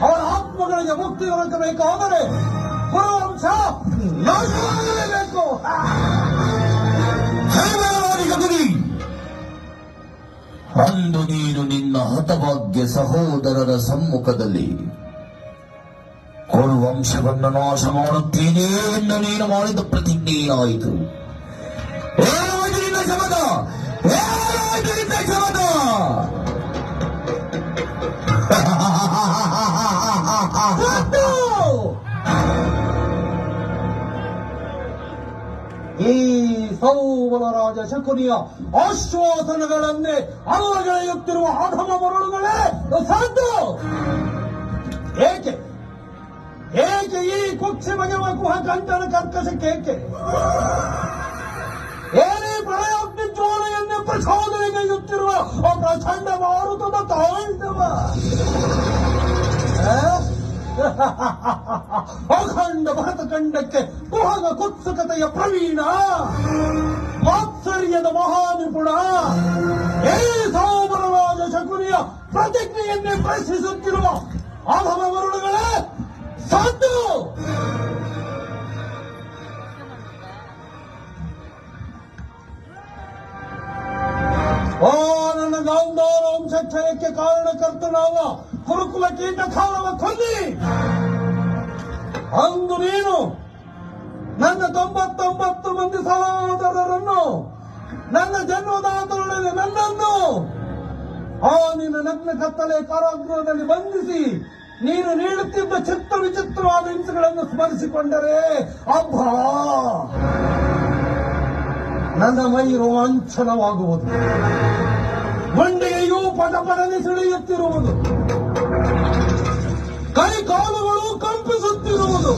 ಅವರ ಆತ್ಮಗಳಿಗೆ ಮುಕ್ತಿ ದೊರಕಬೇಕಾದರೆ ಪುರವಂಶ ನಾಶವಾಗಲೇಬೇಕು. ಅಂದು ನೀನು ನಿನ್ನ ಹತಭಾಗ್ಯ ಸಹೋದರರ ಸಮ್ಮುಖದಲ್ಲಿ ಕುರುವಂಶವನ್ನು ನಾಶ ಮಾಡುತ್ತೇನೆ ಎಂದು ನೀನು ಮಾಡಿದ ಪ್ರತಿಜ್ಞೆ ಈ ಸೌಬಲ ರಾಜ ಶಕುನಿಯ ಆಶ್ವಾಸನಗಳನ್ನೇ ಅಲ್ಲಗಳೆಯುತ್ತಿರುವ ಅಧಮ ಮರಳುಗಳೇ ಸಾಧ್ಯ ಏಕೆ? ಏಕೆ ಈ ಕುಕ್ಷಿ ಬಗೆವ ಕುಹ ಕಂಠನ ಕರ್ಕಶಕ್ಕೆ ಏಕೆ? ಏನೇ ಪ್ರಳಯಾಗ್ನಿ ಜ್ವಾಲೆಯನ್ನೇ ಪ್ರಚೋದನೆಗೈಯುತ್ತಿರುವ ಪ್ರಚಂಡ ಮಾರುತದ ತಾಂಡವ? ಅಖಂಡ ಭರತ ಖಂಡಕ್ಕೆ ಕುಹಗ ಕುತ್ಸುಕತೆಯ ಪ್ರವೀಣ, ಮಾತ್ಸರ್ಯದ ಮಹಾನಿಪುಣ, ಏ ಸೋಮರವಾದ ಶಕುನಿಯ ಪ್ರತಿಜ್ಞೆಯನ್ನೇ ಪ್ರಶ್ನಿಸುತ್ತಿರುವ ಅಧಮ ಮರುಳುಗಳೇ ಸಾಧು! ಓ, ನನ್ನ ಗಾಂಧಾರ ವಂಶಕ್ಷಯಕ್ಕೆ ಕಾರಣಕರ್ತನಾದ ಕುರುಕುಲ ಕೀಟ ಕಾಲವ ಕೊಂದಿ. ಅಂದು ನೀನು ನನ್ನ ತೊಂಬತ್ತೊಂಬತ್ತು ಮಂದಿ ಸಹೋದರರನ್ನು, ನನ್ನ ಜನ್ಮದಾತರೊಡನೆ ನನ್ನನ್ನು ಆ ನಿನ್ನ ನಗ್ನ ಕತ್ತಲೆ ಕಾರಾಗೃಹದಲ್ಲಿ ಬಂಧಿಸಿ, ನೀನು ನೀಡುತ್ತಿದ್ದ ಚಿತ್ರ ವಿಚಿತ್ರವಾದ ಹಿಂಸೆಗಳನ್ನು ಸ್ಮರಿಸಿಕೊಂಡರೆ, ಅಬ್ಬಾ! ನನ್ನ ಮೈ ರೋಮಾಂಚನವಾಗುವುದು ಪಟ ಪದನೆ ಸುಳಿಯುತ್ತಿರುವುದು. ಕೈ ಕಾಲುಗಳು ಕಂಪಿಸುತ್ತಿರುವುದು.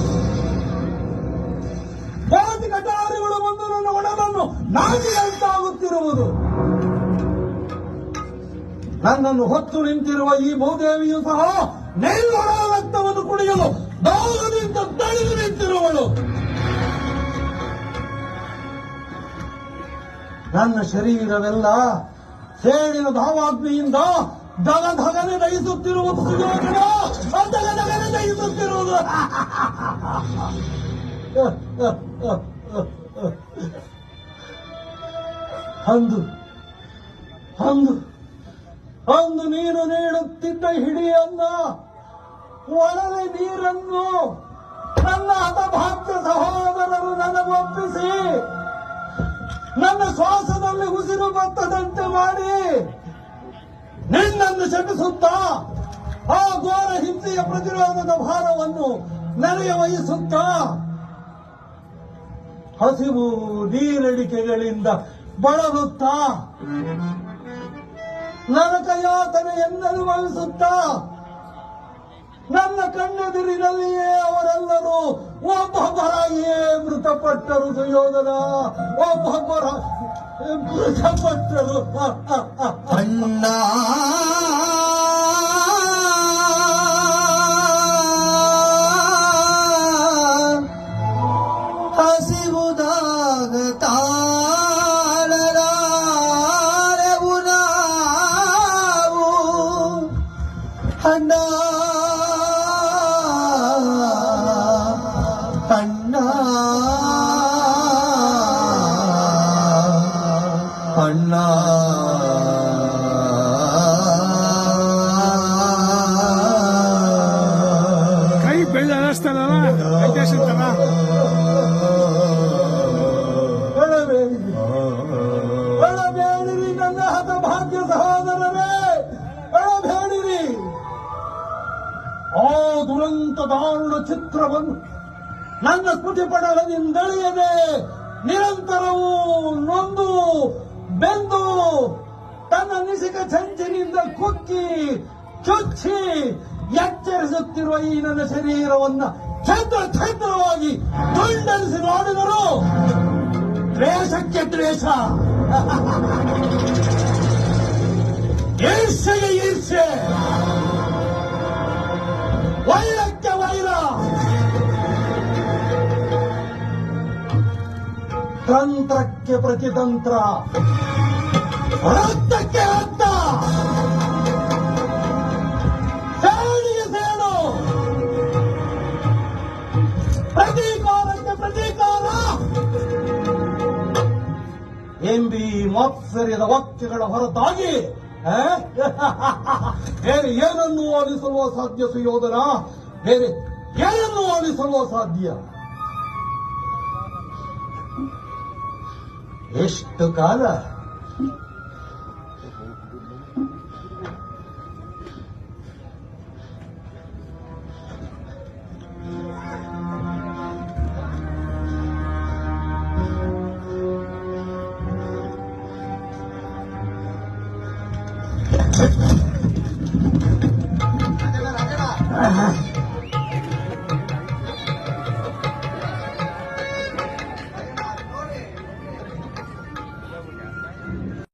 ಜಾತಿ ಕಟಾರಿಗಳು ಬಂದು ನನ್ನ ಒಡಲನ್ನು ನಾಟಿಯಂತಾಗುತ್ತಿರುವುದು ನನ್ನನ್ನು ಹೊತ್ತು ನಿಂತಿರುವ ಈ ಭೂದೇವಿಯು ಸಹ ನೆಲ್ಲೊಡ ರಕ್ತವನ್ನು ಕುಡಿಯಲು ದಾಗದಿಂದ ತಳಿದು ನಿಂತಿರುವಳು. ನನ್ನ ಶರೀರವೆಲ್ಲ ಸೇಡಿನ ಧಾವಾಗ್ನಿಯಿಂದ ದಗ ಧಗನೆ ದಹಿಸುತ್ತಿರುವುದು ಸುಯೋಧನ ದಗ ಧಗನೆ ದಹಿಸುತ್ತಿರುವುದು. ಅಂದು ಅಂದು ಅಂದು ನೀನು ನೀಡುತ್ತಿದ್ದ ಹಿಡಿಯನ್ನ, ಒಳಗೆ ನೀರನ್ನು ನನ್ನ ಹತಭಾಗ್ಯ ಸಹೋದರರು ನನಗೊಪ್ಪಿಸಿ. ನನ್ನ ಶ್ವಾಸದಲ್ಲಿ ಉಸಿರು ಬತ್ತದಂತೆ ಮಾಡಿ ನಿನ್ನನ್ನು ಶಪಿಸುತ್ತಾ ಆ ಘೋರ ಹಿಂಸೆಯ ಪ್ರತಿರೋಧದ ಭಾರವನ್ನು ನನಗೆ ವಹಿಸುತ್ತಾ. ಹಸಿವು ನೀರಡಿಕೆಗಳಿಂದ ಬಳಲುತ್ತಾ. ನರಕ ಯಾತನೆಯನ್ನು ವಹಿಸುತ್ತ ನನ್ನ ಕಣ್ಣೆದುರಿನಲ್ಲಿಯೇ ಅವರೆಲ್ಲರೂ ಒಬ್ಬೊಬ್ಬರಾಗಿಯೇ ಮೃತಪಟ್ಟರು ಸುಯೋಧನ ಒಬ್ಬೊಬ್ಬರ ಮೃತಪಟ್ಟರು ಅಣ್ಣ ಹಸಿವುದಾಗ ತಾಳಲಾರೆವು ನಾವು ಅಣ್ಣ ಅಣ್ಣ ಅಣ್ಣ ಕೈ ಬೆಳೆಸ್ತಾರ ಒಳಬೇಡಿರಿ ನನ್ನ ಹತಭಾಗ್ಯ ಸಹೋದರರೇ ಒಳಬೇಡಿರಿ ಆ ದುರಂತ ದಾರುಣ ಚಿತ್ರವನ್ನು ನನ್ನ ಸ್ಮೃತಿ ಪಡಲದಿಂದಳಿಯದೆ ನಿರಂತರವೂ ನೊಂದು ಬೆಂದು ತನ್ನ ನಿಸಿಕ ಸಂಚಿನಿಂದ ಕುಕ್ಕಿ, ಚುಚ್ಚಿ ಎಚ್ಚರಿಸುತ್ತಿರುವ ಈ ನನ್ನ ಶರೀರವನ್ನ ಛದ್ರ ಛದ್ರವಾಗಿ ತುಂಡರಿಸಿ ನೋಡಿದರು ದ್ವೇಷಕ್ಕೆ ದ್ವೇಷ. ಈರ್ಷೆಗೆ ಈರ್ಷೆ ವೈರಕ್ಕೆ ವೈರ. ತಂತ್ರಕ್ಕೆ ಪ್ರತಿತಂತ್ರ. ರಕ್ತಕ್ಕೆ ರಕ್ತ ಸೇಣಿಗೆ ಸೇಡು ಪ್ರತೀಕಾರಕ್ಕೆ ಪ್ರತೀಕಾರ. ಎಂಬಿ ಮಾತ್ಸರ್ಯದ ವಾಕ್ಯಗಳ ಹೊರತಾಗಿ ಬೇರೆ ಏನನ್ನು ಆಲಿಸಲು ಸಾಧ್ಯ ಸುಯೋಧನ ಬೇರೆ ಏನನ್ನು ಆಲಿಸಲು ಸಾಧ್ಯ? ಎಷ್ಟು ಕಾಲ? Uh-huh.